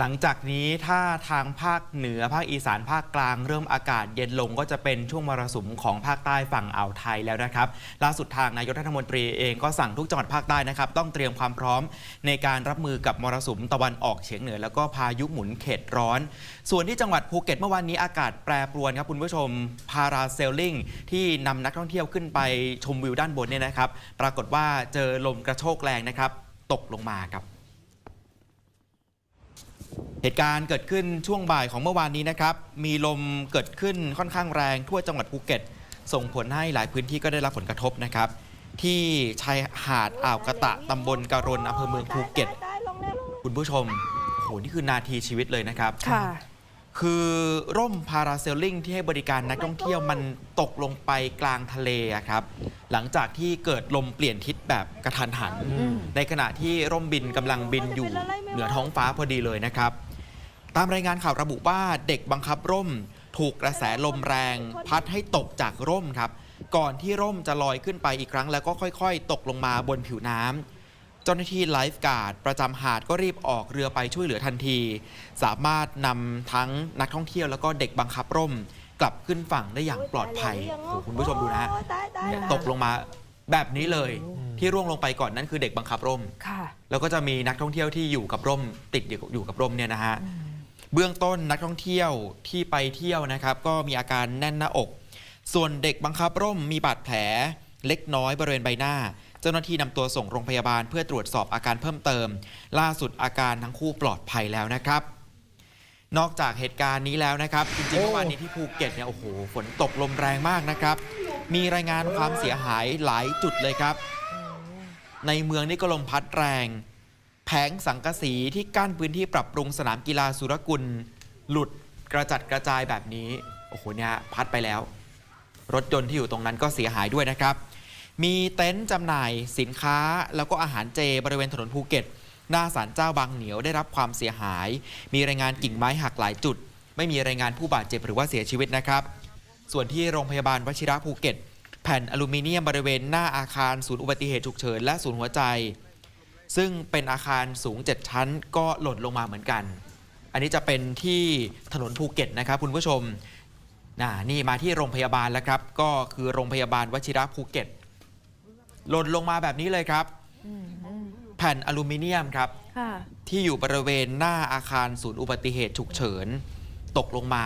หลังจากนี้ถ้าทางภาคเหนือภาคอีสานภาคกลางเริ่มอากาศเย็นลงก็จะเป็นช่วงมรสุมของภาคใต้ฝั่งอ่าวไทยแล้วนะครับ ล่าสุดทางนายกรัฐมนตรีเองก็สั่งทุกจังหวัดภาคใต้นะครับ ต้องเตรียมความพร้อมในการรับมือกับมรสุมตะวันออกเฉียงเหนือ แล้วก็พายุหมุนเขตร้อน ส่วนที่จังหวัดภูเก็ตเมื่อวานนี้อากาศแปรปรวนครับคุณผู้ชมพาราเซลลิงที่นำนักท่องเที่ยวขึ้นไปชมวิวด้านบนเนี่ยนะครับ ปรากฏว่าเจอลมกระโชกแรงนะครับตกลงมาครับ เหตุการณ์เกิดขึ้นช่วงบ่ายของเมื่อวานนี้นะครับ มีลมเกิดขึ้นค่อนข้างแรงทั่วจังหวัดภูเก็ต ส่งผลให้หลายพื้นที่ก็ได้รับผลกระทบนะครับ ที่ชายหาดอ่าวกระตะตำบลการนอำเภอเมืองภูเก็ต คุณผู้ชมโอ้โหนี่คือนาทีชีวิตเลยนะครับ ค่ะ คือร่มพาราเซลลิงที่ให้บริการนักท่องเที่ยวมันตกลงไปกลางทะเลอะครับ หลังจากที่เกิดลมเปลี่ยนทิศแบบกระทันหันอืมในขณะที่ร่มบินกำลังบินอยู่เหนือท้องฟ้าพอดีเลยนะครับ ตามรายงานข่าวระบุว่าเด็กบังคับร่ม ถูกกระแสลมแรง พัดให้ตกจากร่มครับ ก่อนที่ร่มจะลอยขึ้นไปอีกครั้งแล้วก็ค่อยๆ ตกลงมาบนผิวน้ำเจ้าหน้าที่ไลฟ์การ์ดประจำหาดก็รีบออกเรือไปช่วยเหลือทันที สามารถนำทั้งนักท่องเที่ยวแล้วก็เด็กบังคับร่ม กลับขึ้นฝั่งได้อย่างปลอดภัยโอ้โหคุณผู้ชมดูนะฮะเนี่ยตกลงมาแบบนี้เลยที่ร่วงลงไปก่อนนั่นคือเด็กบังคับร่ม ค่ะ แล้วก็จะมีนักท่องเที่ยวที่อยู่กับร่ม ติดอยู่อยู่กับร่มเนี่ยนะฮะ เบื้องต้นนักท่องเที่ยวที่ไปเที่ยวนะครับ ก็มีอาการแน่นหน้าอก ส่วนเด็กบังคับร่มมีบาดแผลเล็กน้อยบริเวณใบหน้า เจ้าหน้าที่นำตัวส่งโรงพยาบาลเพื่อตรวจสอบอาการเพิ่มเติม ล่าสุดอาการทั้งคู่ปลอดภัยแล้วนะครับ นอกจากเหตุการณ์นี้แล้วนะครับ จริงๆเมื่อวานนี้ที่ภูเก็ตเนี่ยโอ้โหฝนตกลมแรงมากนะครับ มีรายงานความเสียหายหลายจุดเลยครับ ในเมืองนี่ก็ลมพัดแรง แผงสังกะสีที่กั้นพื้นที่ปรับปรุงสนามกีฬาสุรกุล หลุดกระจัดกระจายแบบนี้ โอ้โหเนี่ยพัดไปแล้ว รถยนต์ที่อยู่ตรงนั้นก็เสียหายด้วยนะครับ มีเต็นท์จำหน่ายสินค้าแล้วก็อาหารเจบริเวณถนนภูเก็ต หน้าศาลเจ้าบางเหนียวได้รับความเสียหาย มีรายงานกิ่งไม้หักหลายจุด ไม่มีรายงานผู้บาดเจ็บหรือว่าเสียชีวิตนะครับ ส่วนที่โรงพยาบาลวชิระภูเก็ต แผ่นอลูมิเนียมบริเวณหน้าอาคารศูนย์อุบัติเหตุฉุกเฉินและศูนย์หัวใจ ซึ่งเป็นอาคารสูง 7 ชั้นก็หล่นลงมาเหมือนกัน อันนี้จะเป็นที่ถนนภูเก็ตนะครับคุณผู้ชมน่านี่มาที่โรงพยาบาลแล้วครับ ก็คือโรงพยาบาลวชิระภูเก็ต หล่นลงมาแบบนี้เลยครับ แผ่นอลูมิเนียมครับค่ะที่อยู่บริเวณหน้าอาคารศูนย์อุบัติเหตุฉุกเฉิน ตกลงมา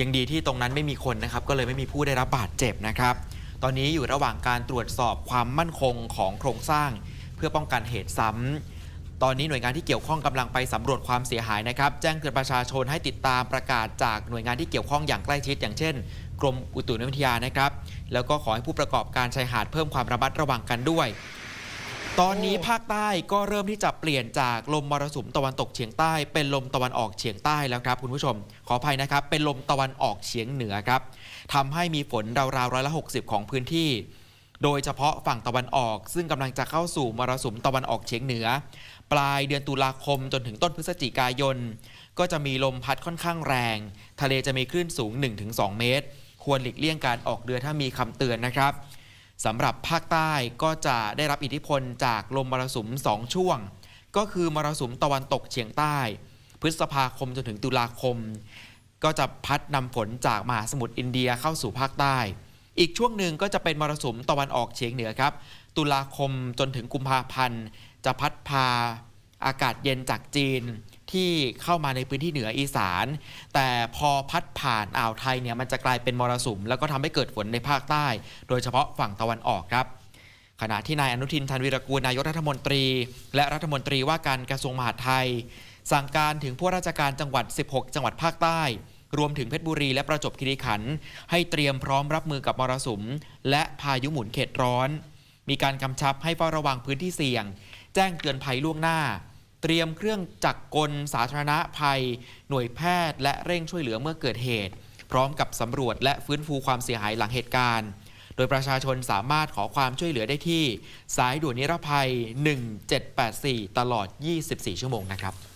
ยังดีที่ตรงนั้นไม่มีคนนะครับ ก็เลยไม่มีผู้ได้รับบาดเจ็บนะครับ ตอนนี้อยู่ระหว่างการตรวจสอบความมั่นคงของโครงสร้างเพื่อป้องกันเหตุซ้ำ ตอนนี้หน่วยงานที่เกี่ยวข้องกำลังไปสำรวจความเสียหายนะครับ แจ้งเตือนประชาชนให้ติดตามประกาศจากหน่วยงานที่เกี่ยวข้องอย่างใกล้ชิด อย่างเช่น กรมอุตุนิยมวิทยานะครับ แล้วก็ขอให้ผู้ประกอบการชายหาดเพิ่มความระมัดระวังกันด้วย ตอนนี้ภาคใต้ก็เริ่มที่จะเปลี่ยนจากลมมรสุมตะวันตกเฉียงใต้ เป็นลมตะวันออกเฉียงใต้แล้วครับคุณผู้ชม ขออภัยนะครับ เป็นลมตะวันออกเฉียงเหนือครับทำให้มีฝนราวๆร้อยละ60 ของพื้นที่ โดยเฉพาะฝั่งตะวันออก ซึ่งกำลังจะเข้าสู่มรสุมตะวันออกเฉียงเหนือ ปลายเดือนตุลาคมจนถึงต้นพฤศจิกายน ก็จะมีลมพัดค่อนข้างแรง ทะเลจะมีคลื่นสูง 1-2 เมตร ควรหลีกเลี่ยงการออกเรือถ้ามีคำเตือนนะครับสำหรับภาคใต้ก็จะได้รับอิทธิพลจากลมมรสุม 2 ช่วง ก็คือมรสุมตะวันตกเฉียงใต้ พฤษภาคมจนถึงตุลาคม ก็จะพัดนำฝนจากมหาสมุทรอินเดียเข้าสู่ภาคใต้ อีกช่วงหนึ่งก็จะเป็นมรสุมตะวันออกเฉียงเหนือครับ ตุลาคมจนถึงกุมภาพันธ์ จะพัดพาอากาศเย็นจากจีนที่เข้ามาในพื้นที่เหนืออีสาน แต่พอพัดผ่านอ่าวไทยเนี่ยมันจะกลายเป็นมรสุม แล้วก็ทำให้เกิดฝนในภาคใต้ โดยเฉพาะฝั่งตะวันออกครับ ขณะที่นายอนุทินชาญวีรกูลนายกรัฐมนตรี และรัฐมนตรีว่าการกระทรวงมหาดไทย สั่งการถึงผู้ราชการจังหวัด 16 จังหวัดภาคใต้ รวมถึงเพชรบุรีและประจวบคีรีขันธ์ให้เตรียมพร้อมรับมือกับมรสุม และพายุหมุนเขตร้อน มีการกำชับให้เฝ้าระวังพื้นที่เสี่ยง แจ้งเตือนภัยล่วงหน้า เตรียมเครื่องจักรกลสาธารณภัย หน่วยแพทย์ และเร่งช่วยเหลือเมื่อเกิดเหตุ พร้อมกับสำรวจและฟื้นฟูความเสียหายหลังเหตุการณ์ โดยประชาชนสามารถขอความช่วยเหลือได้ที่ สายด่วนนิรภัย 1784 ตลอด 24 ชั่วโมงนะครับ